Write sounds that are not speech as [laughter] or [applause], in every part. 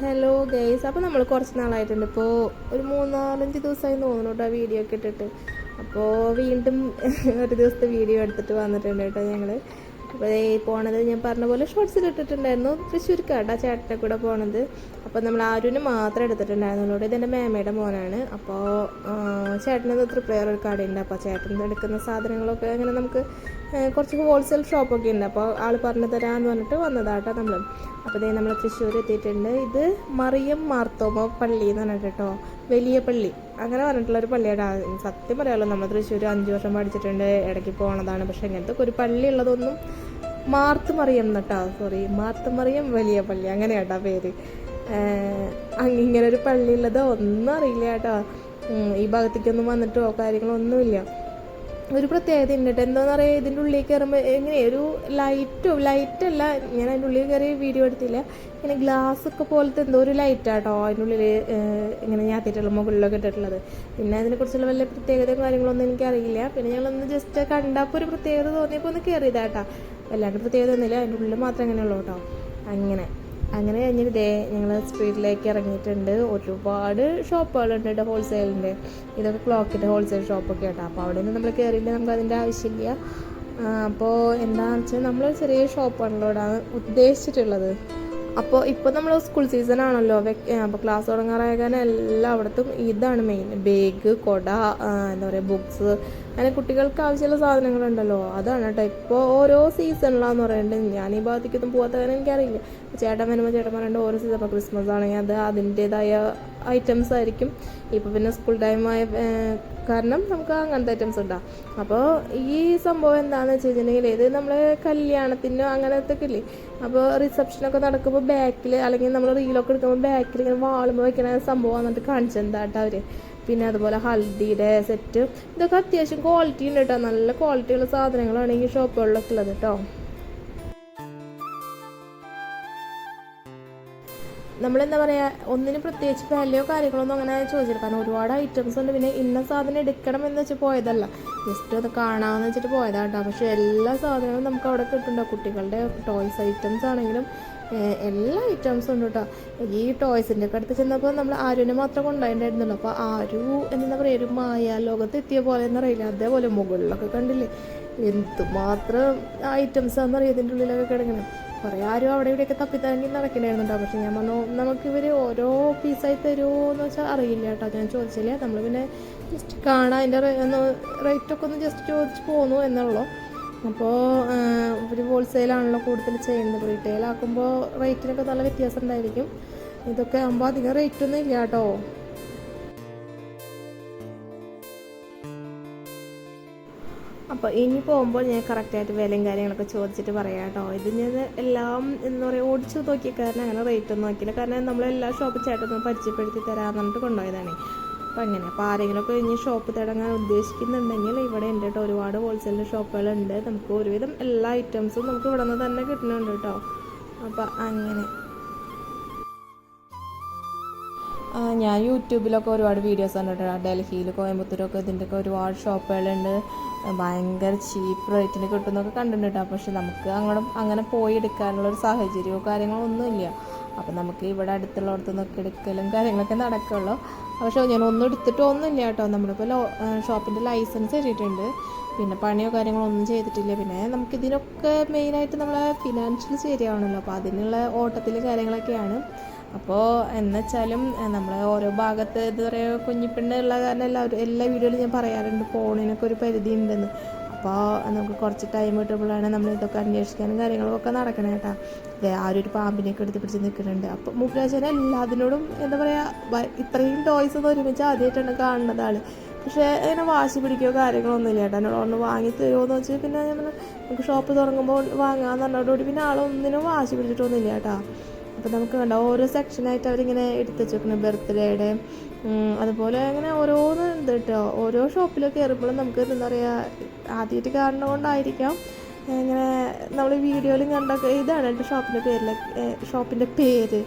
Hello guys അപ്പോൾ നമ്മൾ കുറച്ച് നാളായിട്ടുണ്ട്. ഇപ്പോൾ ഒരു മൂന്നാലഞ്ച് ദിവസമായി തോന്നുന്നു കേട്ടോ വീഡിയോ ഒക്കെ ഇട്ടിട്ട്. അപ്പോൾ വീണ്ടും [laughs] ഒരു ദിവസത്തെ വീഡിയോ എടുത്തിട്ട് വന്നിട്ടുണ്ട് കേട്ടോ ഞങ്ങൾ അപ്പോൾ പോണത് ഞാൻ പറഞ്ഞ പോലെ ഷോർട്സിൽ ഇട്ടിട്ടുണ്ടായിരുന്നു. തൃശ്ശൂർക്കാട്ടാ ചേട്ടന്റെ കൂടെ പോണത്. അപ്പോൾ നമ്മൾ ആരുവിന് മാത്രം എടുത്തിട്ടുണ്ടായിരുന്നുള്ളൂ. ഇതെന്റെ മേമയുടെ മോനാണ്. അപ്പോൾ ചേട്ടനത് പ്രിപ്പയർ ഒരു കടയുണ്ട്. അപ്പോൾ ചേട്ടൻ എടുക്കുന്ന സാധനങ്ങളൊക്കെ അങ്ങനെ നമുക്ക് കുറച്ച് ഹോൾസെയിൽ ഷോപ്പൊക്കെ ഉണ്ട്. അപ്പോൾ ആൾ പറഞ്ഞു തരാമെന്ന് പറഞ്ഞിട്ട് വന്നതാട്ടോ നമ്മൾ. അപ്പോൾ ഇതേ നമ്മൾ തൃശ്ശൂർ എത്തിയിട്ടുണ്ട്. ഇത് മറിയം മാർത്തോമ പള്ളി എന്ന് പറഞ്ഞിട്ട് കേട്ടോ. വലിയ പള്ളി. അങ്ങനെ പറഞ്ഞിട്ടുള്ള ഒരു പള്ളിയുടെ. സത്യം പറയാമല്ലോ നമ്മൾ തൃശ്ശൂർ അഞ്ച് വർഷം പഠിച്ചിട്ടുണ്ട് ഇടയ്ക്ക് പോണതാണ്. പക്ഷെ ഇങ്ങനത്തെ ഒരു പള്ളി ഉള്ളതൊന്നും മാർത്ത് മറിയം എന്നിട്ടാ സോറി മാർത്ത് മറിയം വലിയ പള്ളി. അങ്ങനെ കേട്ടോ പേര് ഇങ്ങനെ ഒരു പള്ളി ഉള്ളത്? ഒന്നും അറിയില്ല കേട്ടോ ഈ ഭാഗത്തേക്കൊന്നും വന്നിട്ടോ കാര്യങ്ങളോ ഒന്നുമില്ല ഒരു പ്രത്യേകത ഉണ്ട് കേട്ടോ പറയുക ഇതിന്റെ ഉള്ളിൽ കയറുമ്പോൾ എങ്ങനെ ഒരു ലൈറ്റോ ലൈറ്റല്ല ഞാൻ അതിന്റെ ഉള്ളിൽ കയറി വീഡിയോ എടുത്തില്ല. ഇങ്ങനെ ഗ്ലാസ് ഒക്കെ പോലത്തെ എന്തോ ഒരു ലൈറ്റാട്ടോ അതിന്റെ ഉള്ളിൽ ഇങ്ങനെ ഞാത്തിയിട്ടുള്ള മുകളിലൊക്കെ ഇട്ടിട്ടുള്ളത്. പിന്നെ അതിനെക്കുറിച്ചുള്ള വല്ല പ്രത്യേകതയും കാര്യങ്ങളൊന്നും എനിക്കറിയില്ല. പിന്നെ ഞങ്ങളൊന്ന് ജസ്റ്റ് കണ്ടപ്പോൾ ഒരു പ്രത്യേകത തോന്നിയപ്പോൾ ഒന്ന് കയറിയതാട്ടാ വല്ലാണ്ട് പ്രത്യേകത ഒന്നുമില്ല അതിന്റെ ഉള്ളിൽ മാത്രം അങ്ങനെയുള്ളൂ കേട്ടോ. അങ്ങനെ. അങ്ങനെ കഴിഞ്ഞിട്ട് ദേ ഞങ്ങൾ സ്ട്രീറ്റിലേക്ക് ഇറങ്ങിയിട്ടുണ്ട്. ഒരുപാട് ഷോപ്പുകളുണ്ട് കേട്ടോ ഹോൾസെയിലിന്റെ ഇതൊക്കെ ക്ലോക്കിന്റെ ഹോൾസെയിൽ ഷോപ്പൊക്കെ കേട്ടോ അപ്പോൾ അവിടെ നിന്ന് നമ്മൾ കയറിയിട്ട് നമുക്ക് അതിന്റെ ആവശ്യമില്ല. അപ്പോൾ എന്താണെന്ന് വെച്ചാൽ നമ്മൾ ചെറിയ ഷോപ്പാണല്ലോ ഇവിടെ ഉദ്ദേശിച്ചിട്ടുള്ളത്. അപ്പോൾ ഇപ്പോൾ നമ്മൾ സ്കൂൾ സീസൺ ആണല്ലോ. അപ്പോൾ ക്ലാസ് തുടങ്ങാറായ കാരണം എല്ലായിടത്തും ഇതാണ് മെയിൻ ബാഗ് കൊട എന്താ പറയുക ബുക്സ് അങ്ങനെ കുട്ടികൾക്ക് ആവശ്യമുള്ള സാധനങ്ങളുണ്ടല്ലോ. അതാണ് കേട്ടോ ഇപ്പോൾ ഓരോ സീസണിലാന്ന് പറയുന്നത് ഞാൻ ഈ ഭാഗത്തേക്കൊന്നും പോകാത്ത കാരണം എനിക്കറിയില്ല. ചേട്ടൻ വരുമ്പോൾ ചേട്ടൻ പറയേണ്ട ഓരോ സീസൺ ഇപ്പോൾ ക്രിസ്മസ് ആണെങ്കിൽ അത് അതിന്റേതായ ഐറ്റംസ് ആയിരിക്കും. ഇപ്പോൾ പിന്നെ സ്കൂൾ ടൈം ആയ ഏർ, കാരണം നമുക്ക് അങ്ങനത്തെ ഐറ്റംസ് ഉണ്ടാകും അപ്പോൾ ഈ സംഭവം എന്താണെന്ന് വെച്ച് കഴിഞ്ഞിട്ടുണ്ടെങ്കിൽ ഇത് നമ്മൾ കല്യാണത്തിനോ അങ്ങനത്തെ ഇല്ലേ? അപ്പോൾ റിസപ്ഷനൊക്കെ നടക്കുമ്പോൾ ബാക്കിൽ അല്ലെങ്കിൽ നമ്മൾ റീലൊക്കെ എടുക്കുമ്പോൾ ബാക്കിൽ ഇങ്ങനെ വാളുമ്പോൾ വയ്ക്കുന്ന സംഭവം എന്നിട്ട് കാണിച്ചെന്താട്ടോ അവർ പിന്നെ അതുപോലെ ഹൽദിയുടെ സെറ്റ് ഇതൊക്കെ അത്യാവശ്യം ക്വാളിറ്റി ഉണ്ട് കേട്ടോ. നല്ല ക്വാളിറ്റിയുള്ള സാധനങ്ങളാണ് ഈ ഷോപ്പുകളിലൊക്കെ ഉള്ളത് കേട്ടോ. നമ്മളെന്താ പറയുക ഒന്നിന് പ്രത്യേകിച്ച് വിലയോ കാര്യങ്ങളൊന്നും അങ്ങനെ ചോദിച്ചില്ല കാരണം ഒരുപാട് ഐറ്റംസ് ഉണ്ട്. പിന്നെ ഇന്ന സാധനം എടുക്കണം എന്ന് വെച്ച് പോയതല്ല. ജസ്റ്റ് അത് കാണാമെന്ന് വെച്ചിട്ട് പോയതാട്ടോ പക്ഷേ എല്ലാ സാധനങ്ങളും നമുക്ക് അവിടെ കിട്ടുന്നുണ്ടോ. കുട്ടികളുടെ ടോയ്സ് ഐറ്റംസ് ആണെങ്കിലും എല്ലാ ഐറ്റംസും ഉണ്ട് കേട്ടോ. ഈ ടോയ്സിന്റെ ഒക്കെ അടുത്ത് ചെന്നപ്പോൾ നമ്മൾ ആരുവിനെ മാത്രം കൊണ്ടുപോയിട്ടുണ്ടായിരുന്നുള്ളൂ. അപ്പോൾ ആരു എന്താ പറയുക ഒരു മായ ലോകത്ത് എത്തിയ പോലെ എന്നറിയില്ല അതേപോലെ മുകളിലൊക്കെ കണ്ടില്ലേ? എന്തുമാത്രം ഐറ്റംസ് ആണെന്നറിയാം ഇതിന്റെ ഉള്ളിലൊക്കെ കിടക്കണം. കുറേ ആരും അവിടെ ഇവിടെയൊക്കെ തപ്പിത്തരങ്ങി നടക്കണ്ടായിരുന്നുണ്ടോ പക്ഷെ ഞാൻ പറഞ്ഞു നമുക്കിവർ ഓരോ പീസായി തരുമോ എന്ന് വെച്ചാൽ അറിയില്ല കേട്ടോ. ഞാൻ ചോദിച്ചില്ല. നമ്മൾ പിന്നെ ജസ്റ്റ് കാണാം. അതിന്റെ റേറ്റൊക്കെ ഒന്ന് ജസ്റ്റ് ചോദിച്ച് പോന്നു എന്നുള്ളൂ. അപ്പോൾ ഒരു ഹോൾസെയിലാണല്ലോ കൂടുതൽ ചെയ്യുന്നത്. റീറ്റെയിൽ ആക്കുമ്പോൾ റേറ്റിനൊക്കെ നല്ല വ്യത്യാസം ഉണ്ടായിരിക്കും. ഇതൊക്കെ ആകുമ്പോൾ അധികം റേറ്റൊന്നും ഇല്ല കേട്ടോ. അപ്പോൾ ഇനി പോകുമ്പോൾ ഞാൻ കറക്റ്റായിട്ട് വിലയും കാര്യങ്ങളൊക്കെ ചോദിച്ചിട്ട് പറയാം കേട്ടോ. ഇത് ഞാൻ എല്ലാം എന്താ പറയുക ഓടിച്ചു നോക്കിയ കാരണം അങ്ങനെ റേറ്റ് ഒന്നും നോക്കിയില്ല കാരണം നമ്മൾ എല്ലാ ഷോപ്പ് ചേട്ടൊന്നും പരിചയപ്പെടുത്തി തരാമെന്ന് പറഞ്ഞിട്ട് കൊണ്ടുപോയതാണ്. അപ്പോൾ അങ്ങനെ അപ്പോൾ ആരെങ്കിലുമൊക്കെ ഇനി ഷോപ്പ് തുടങ്ങാൻ ഉദ്ദേശിക്കുന്നുണ്ടെങ്കിൽ ഇവിടെ ഉണ്ട് കേട്ടോ. ഒരുപാട് ഹോൾസെയിൽ ഷോപ്പുകളുണ്ട് നമുക്ക് ഒരുവിധം എല്ലാ ഐറ്റംസും നമുക്ക് ഇവിടെ നിന്ന് തന്നെ കിട്ടുന്നുണ്ട് കേട്ടോ. അപ്പോൾ അങ്ങനെ. ഞാൻ യൂട്യൂബിലൊക്കെ ഒരുപാട് വീഡിയോസ് കണ്ടിട്ടുണ്ട്. ഡൽഹിയിൽ കോയമ്പത്തൂരൊക്കെ ഇതിന്റെയൊക്കെ ഒരുപാട് ഷോപ്പുകളുണ്ട് ഭയങ്കര ചീപ്പ് റേറ്റിന് കിട്ടുന്നൊക്കെ കണ്ടിട്ടുണ്ട്. പക്ഷെ നമുക്ക് അങ്ങോട്ട് അങ്ങനെ പോയി എടുക്കാനുള്ള ഒരു സാഹചര്യമോ കാര്യങ്ങളോ ഒന്നുമില്ല. അപ്പം നമുക്ക് ഇവിടെ അടുത്തുള്ള നിന്നൊക്കെ എടുക്കലും കാര്യങ്ങളൊക്കെ നടക്കുള്ളൂ. പക്ഷേ ഞാൻ ഒന്നും എടുത്തിട്ടോ ഒന്നുമില്ല കേട്ടോ. നമ്മളിപ്പോൾ ലോ ഷോപ്പിന്റെ ലൈസൻസ് കിട്ടിയിട്ടുണ്ട് പിന്നെ പണിയോ കാര്യങ്ങളോ ഒന്നും ചെയ്തിട്ടില്ല. പിന്നെ നമുക്ക് ഇതിനൊക്കെ മെയിനായിട്ട് നമ്മളെ ഫിനാൻഷ്യൽ ശരിയാവണമല്ലോ അപ്പോൾ അതിനുള്ള ഓട്ടത്തിൽ കാര്യങ്ങളൊക്കെയാണ്. അപ്പോൾ എന്നുവെച്ചാലും നമ്മൾ ഓരോ ഭാഗത്ത് എന്താ പറയുക കുഞ്ഞിപ്പെണ്ണ് ഉള്ള കാരണം എല്ലാവരും എല്ലാ വീഡിയോയിലും ഞാൻ പറയാറുണ്ട് ഫോണിനൊക്കെ ഒരു പരിധി ഉണ്ടെന്ന് അപ്പോൾ നമുക്ക് കുറച്ച് ടൈം കിട്ടുമ്പോഴാണ് നമ്മൾ ഇതൊക്കെ അന്വേഷിക്കാനും കാര്യങ്ങളൊക്കെ നടക്കണേ കേട്ടോ. അതെ ആരും ഒരു പാമ്പിനെയൊക്കെ എടുത്ത് പിടിച്ച് നിൽക്കുന്നുണ്ട്. അപ്പോൾ മൂപ്പരാശന എല്ലാത്തിനോടും എന്താ പറയുക ഇത്രയും ടോയ്സ് ഒന്നും ഒരുമിച്ച് ആദ്യമായിട്ടാണ് കാണുന്നത് ആൾ പക്ഷേ അതിനെ വാശി പിടിക്കുകയോ കാര്യങ്ങളൊന്നും ഇല്ല ചേട്ടാ എന്നോട് ഒന്ന് വാങ്ങി തരുമോ എന്ന് വെച്ചാൽ പിന്നെ ഞാൻ നമുക്ക് ഷോപ്പ് തുടങ്ങുമ്പോൾ വാങ്ങാമെന്ന് പറഞ്ഞതോടുകൂടി പിന്നെ ആളൊന്നിനും വാശി പിടിച്ചിട്ടൊന്നുമില്ല കേട്ടോ. അപ്പോൾ നമുക്ക് കണ്ട ഓരോ സെക്ഷനായിട്ട് അവരിങ്ങനെ എടുത്തു വെച്ചേക്കുന്നു ബർത്ത്ഡേയുടെ അതുപോലെ അങ്ങനെ ഓരോന്ന് ഉണ്ട് കേട്ടോ ഓരോ ഷോപ്പിൽ കയറുമ്പോഴും നമുക്ക് എന്താ പറയുക ആദ്യമായിട്ട് കാണുന്നതുകൊണ്ടായിരിക്കാം ഇങ്ങനെ നമ്മൾ വീഡിയോയിലും കണ്ടൊക്കെ ഇതാണ് കേട്ടോ ഷോപ്പിന്റെ പേരിലെ ഷോപ്പിന്റെ പേര്.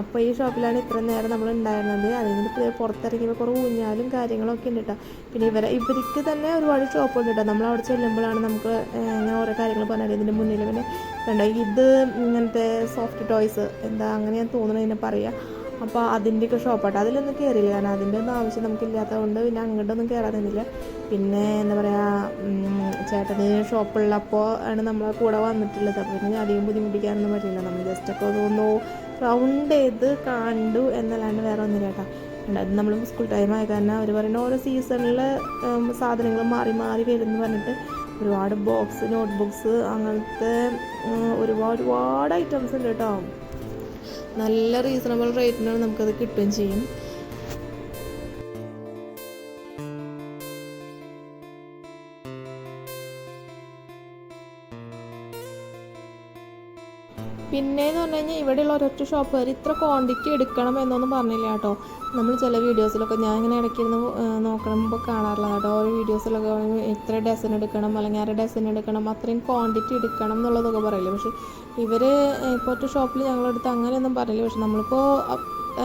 അപ്പോൾ ഈ ഷോപ്പിലാണ് ഇത്ര നേരം നമ്മൾ ഉണ്ടായിരുന്നത്. അതിൽ നിന്ന് പുറത്തിറങ്ങിയപ്പോൾ കുറേ ഊഞ്ഞാലും കാര്യങ്ങളൊക്കെ ഉണ്ട് കേട്ടോ പിന്നെ ഇവരെ ഇവർക്ക് തന്നെ ഒരുപാട് ഷോപ്പുണ്ട് കേട്ടോ നമ്മൾ അവിടെ ചെല്ലുമ്പോഴാണ് നമുക്ക് ഇങ്ങനെ ഓരോ കാര്യങ്ങൾ പറഞ്ഞാൽ ഇതിന്റെ മുന്നിൽ പിന്നെ കണ്ടോ ഇത് ഇങ്ങനത്തെ സോഫ്റ്റ് ടോയ്സ് എന്താ അങ്ങനെ ഞാൻ തോന്നുന്നത് ഇതിനെ പറയുക അപ്പോൾ അതിന്റെയൊക്കെ ഷോപ്പാട്ടോ അതിലൊന്നും കയറിയില്ല കാരണം അതിന്റെ ഒന്നും ആവശ്യം നമുക്കില്ലാത്തതുകൊണ്ട് പിന്നെ അങ്ങോട്ടൊന്നും കയറാൻ നിന്നില്ല. പിന്നെ എന്താ പറയുക ചേട്ടന് ഷോപ്പുള്ളപ്പോൾ ആണ് നമ്മളെ കൂടെ വന്നിട്ടുള്ളത്. അപ്പോൾ പിന്നെ അധികം ബുദ്ധിമുട്ടിക്കാനൊന്നും പറ്റില്ല. നമ്മൾ ജസ്റ്റ് ഒക്കെ ഒന്ന് റൗണ്ട് ചെയ്ത് കണ്ടു എന്നല്ലാണ്ട് വേറെ ഒന്നുമില്ല കേട്ടോ. അത് നമ്മൾ സ്കൂൾ ടൈം ആയ കാരണം അവർ പറയുന്ന ഓരോ സീസണിൽ സാധനങ്ങൾ മാറി മാറി വരുമെന്ന് പറഞ്ഞിട്ട് ഒരുപാട് ബോക്സ് നോട്ട് ബുക്സ് അങ്ങനത്തെ ഒരുപാട് ഒരുപാട് ഐറ്റംസ് ഉണ്ട് കേട്ടോ. നല്ല റീസണബിൾ റേറ്റിനാണ് നമുക്കത് കിട്ടുകയും ചെയ്യും. പിന്നെയെന്ന് പറഞ്ഞു കഴിഞ്ഞാൽ ഇവിടെയുള്ള ഒരൊറ്റ ഷോപ്പുകാർ ഇത്ര ക്വാണ്ടിറ്റി എടുക്കണം എന്നൊന്നും പറഞ്ഞില്ല കേട്ടോ. നമ്മൾ ചില വീഡിയോസിലൊക്കെ ഞാൻ ഇങ്ങനെ ഇടയ്ക്കിരുന്ന് നോക്കുമ്പോൾ കാണാറുള്ളത് കേട്ടോ. ഓരോ വീഡിയോസിലൊക്കെ ഇത്ര ഡസൻ എടുക്കണം അല്ലെങ്കിൽ അര ഡസൻ എടുക്കണം അത്രയും ക്വാണ്ടിറ്റി എടുക്കണം എന്നുള്ളതൊക്കെ പറയില്ല. പക്ഷേ ഇവർ ഇപ്പോൾ ഒറ്റ ഷോപ്പിൽ ഞങ്ങളെടുത്ത് അങ്ങനെയൊന്നും പറയില്ല. പക്ഷെ നമ്മളിപ്പോൾ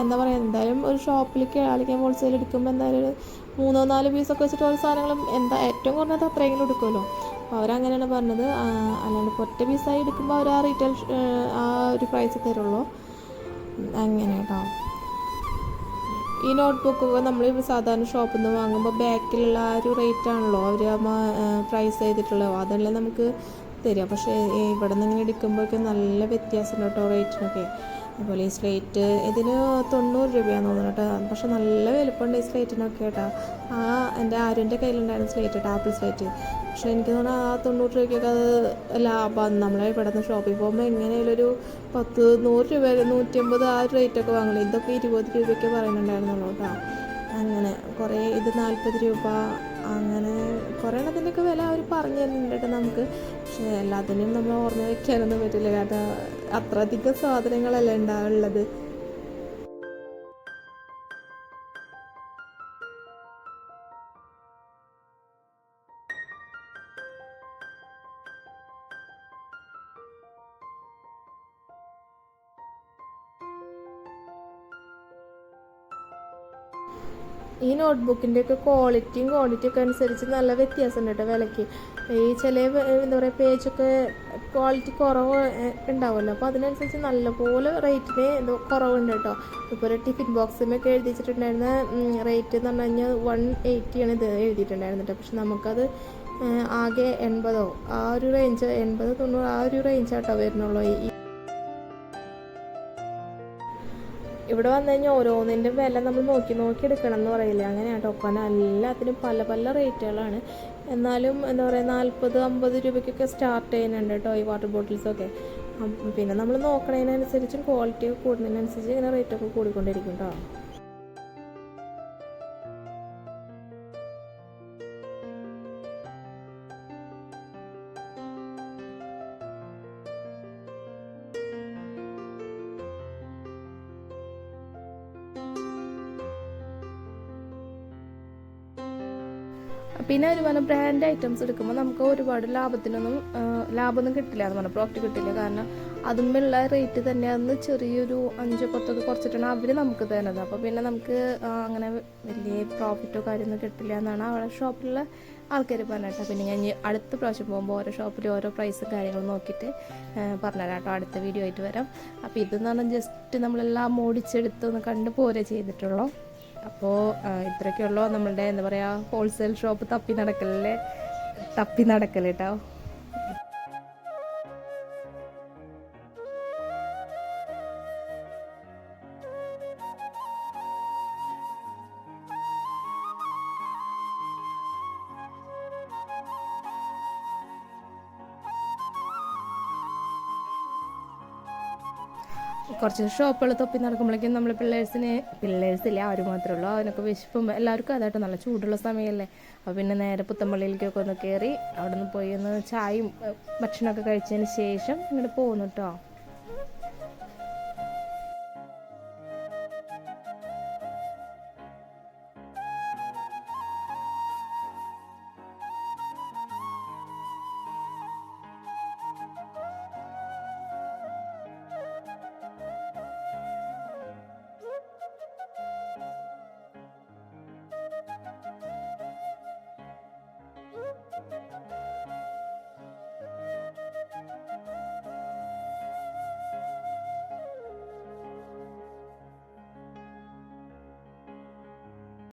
എന്താ പറയുക എന്തായാലും ഒരു ഷോപ്പിലേക്ക് അല്ലെങ്കിൽ ഹോൾസെയിൽ എടുക്കുമ്പോൾ എന്തായാലും മൂന്നോ നാലോ പീസൊക്കെ വെച്ചിട്ട് ഓരോ സാധനങ്ങളും എന്താ ഏറ്റവും കുറഞ്ഞത് അത്രയെങ്കിലും എടുക്കുമല്ലോ അപ്പോൾ അവരങ്ങനെയാണ് പറഞ്ഞത്. അല്ലാണ്ട് ഒറ്റ പീസായി എടുക്കുമ്പോൾ അവർ ആ റീറ്റെയിൽ ആ ഒരു പ്രൈസ് തരുള്ളൂ. അങ്ങനെ കേട്ടോ ഈ നോട്ട്ബുക്കൊക്കെ നമ്മൾ സാധാരണ ഷോപ്പിൽ നിന്ന് വാങ്ങുമ്പോൾ ബാക്കിലുള്ള ആ ഒരു റേറ്റ് ആണല്ലോ അവർ പ്രൈസ് ചെയ്തിട്ടുള്ളത് അതല്ലേ നമുക്ക് തരിക. പക്ഷേ ഇവിടെ നിന്ന് ഇങ്ങനെ എടുക്കുമ്പോഴൊക്കെ നല്ല വ്യത്യാസമുണ്ട് കേട്ടോ റേറ്റിനൊക്കെ അതുപോലെ ഈ സ്ലേറ്റ് ഇതിന് തൊണ്ണൂറ് രൂപയാണെന്ന് തോന്നുന്നു കേട്ടോ. പക്ഷെ നല്ല വലുപ്പമുണ്ട് ഈ സ്ലേറ്റിനൊക്കെ കേട്ടോ. ആ എന്റെ ആരുന്റെ കയ്യിലുണ്ടായിരുന്ന സ്ലേറ്റ് കേട്ടോ ആപ്പിൾ സ്ലേറ്റ്. പക്ഷെ എനിക്ക് തോന്നുന്നു ആ തൊണ്ണൂറ് രൂപയ്ക്കൊക്കെ അത് ലാഭമാണ്. നമ്മളെ ഇവിടെ നിന്ന് ഷോപ്പിൽ പോകുമ്പോൾ എങ്ങനെയായാലും ഒരു പത്ത് നൂറ് രൂപ നൂറ്റമ്പത് ആ ഒരു റേറ്റൊക്കെ വാങ്ങില്ല ഇതൊക്കെ ഇരുപത് രൂപയ്ക്ക് പറയുന്നുണ്ടായിരുന്നുള്ളൂ കേട്ടോ. അങ്ങനെ കുറേ ഇത് നാൽപ്പത് രൂപ അങ്ങനെ കുറേ എണ്ണത്തിന്റെയൊക്കെ വില അവർ പറഞ്ഞു തന്നിട്ടുണ്ട് നമുക്ക്. പക്ഷേ എല്ലാത്തിനും നമ്മൾ ഓർമ്മ വെക്കാനൊന്നും പറ്റില്ല. കാരണം അത്രയധികം സാധനങ്ങളല്ലേ ഉണ്ടാവുള്ളത്. ഈ നോട്ട്ബുക്കിന്റെ ഒക്കെ ക്വാളിറ്റിയും ക്വാണ്ടിറ്റിയും ഒക്കെ അനുസരിച്ച് നല്ല വ്യത്യാസമുണ്ട് കേട്ടോ വിലയ്ക്ക്. ഈ ചില എന്താ പറയുക പേജൊക്കെ ക്വാളിറ്റി കുറവ് ഉണ്ടാവുമല്ലോ. അപ്പോൾ അതിനനുസരിച്ച് നല്ലപോലെ റേറ്റിന് എന്തോ കുറവുണ്ട് കേട്ടോ. ഇപ്പോൾ ഒരു ടിഫിൻ ബോക്സിമൊക്കെ എഴുതി വെച്ചിട്ടുണ്ടായിരുന്ന റേറ്റ് എന്ന് പറഞ്ഞു കഴിഞ്ഞാൽ വൺ എയ്റ്റിയാണ് ഇത് എഴുതിയിട്ടുണ്ടായിരുന്നത് കേട്ടോ. പക്ഷെ നമുക്കത് ആകെ എൺപതോ ആ ഒരു റേഞ്ച് എൺപത് തൊണ്ണൂറ് ആ ഒരു റേഞ്ചാട്ടോ വരുന്നുള്ളൂ. ഈ ഇവിടെ വന്നു കഴിഞ്ഞാൽ ഓരോന്നിന്റെ വില നമ്മൾ നോക്കി നോക്കി എടുക്കണം എന്ന് പറയില്ല? അങ്ങനെയാണ് ടോക്കൺ എല്ലാത്തിനും പല പല റേറ്റുകളാണ്. എന്നാലും എന്താ പറയുക നാൽപ്പത് അമ്പത് രൂപയ്ക്കൊക്കെ സ്റ്റാർട്ട് ചെയ്യുന്നുണ്ട് കേട്ടോ ഈ വാട്ടർ ബോട്ടിൽസൊക്കെ പിന്നെ നമ്മൾ നോക്കണതിനനുസരിച്ചും ക്വാളിറ്റി കൂടുന്നതിനനുസരിച്ച് ഇങ്ങനെ റേറ്റൊക്കെ കൂടിക്കൊണ്ടിരിക്കും കേട്ടോ. പിന്നെ ഒരുപാട് ബ്രാൻഡ് ഐറ്റംസ് എടുക്കുമ്പോൾ നമുക്ക് ഒരുപാട് ലാഭത്തിനൊന്നും ലാഭമൊന്നും കിട്ടില്ല എന്ന് പറഞ്ഞു പ്രോഫിറ്റ് കിട്ടില്ല. കാരണം അതുമുള്ള റേറ്റ് തന്നെ ചെറിയൊരു അഞ്ചോ പത്തൊക്കെ കുറച്ചിട്ടാണ് അവർ നമുക്ക് തരുന്നത്. അപ്പോൾ പിന്നെ നമുക്ക് അങ്ങനെ വലിയ പ്രോഫിറ്റോ കാര്യമൊന്നും കിട്ടില്ല എന്നാണ് അവിടെ ഷോപ്പിലുള്ള ആൾക്കാർ പറഞ്ഞിട്ട് പിന്നെ ഞാൻ അടുത്ത പ്രാവശ്യം പോകുമ്പോൾ ഓരോ ഷോപ്പിൽ ഓരോ പ്രൈസും കാര്യങ്ങളും നോക്കിയിട്ട് പറഞ്ഞുതരാം കേട്ടോ. അടുത്ത വീഡിയോ ആയിട്ട് വരാം. അപ്പോൾ ഇതെന്ന് പറഞ്ഞാൽ ജസ്റ്റ് നമ്മളെല്ലാം ഓടിച്ചെടുത്ത് ഒന്ന് കണ്ടു പോരെ ചെയ്തിട്ടുള്ളൂ. അപ്പോൾ ഇത്രയൊക്കെയുള്ളൂ നമ്മളുടെ എന്താ പറയുക ഹോൾസെയിൽ ഷോപ്പ് തപ്പി നടക്കലല്ലേ തപ്പി നടക്കൽ കേട്ടോ കുറച്ച് ഷോപ്പുകൾ തൊപ്പി നടക്കുമ്പോഴേക്കും നമ്മൾ പിള്ളേഴ്സിന് പിള്ളേഴ്സില്ല അവർ മാത്രമേ ഉള്ളൂ. അതിനൊക്കെ വിശപ്പും എല്ലാവർക്കും അതായിട്ട് നല്ല ചൂടുള്ള സമയമല്ലേ അപ്പോൾ പിന്നെ നേരെ പുത്തമ്പള്ളിയിലേക്കൊക്കെ ഒന്ന് കയറി അവിടെ നിന്ന് പോയി ഒന്ന് ചായയും ഭക്ഷണമൊക്കെ കഴിച്ചതിന് ശേഷം ഇങ്ങോട്ട് പോകുന്നു കേട്ടോ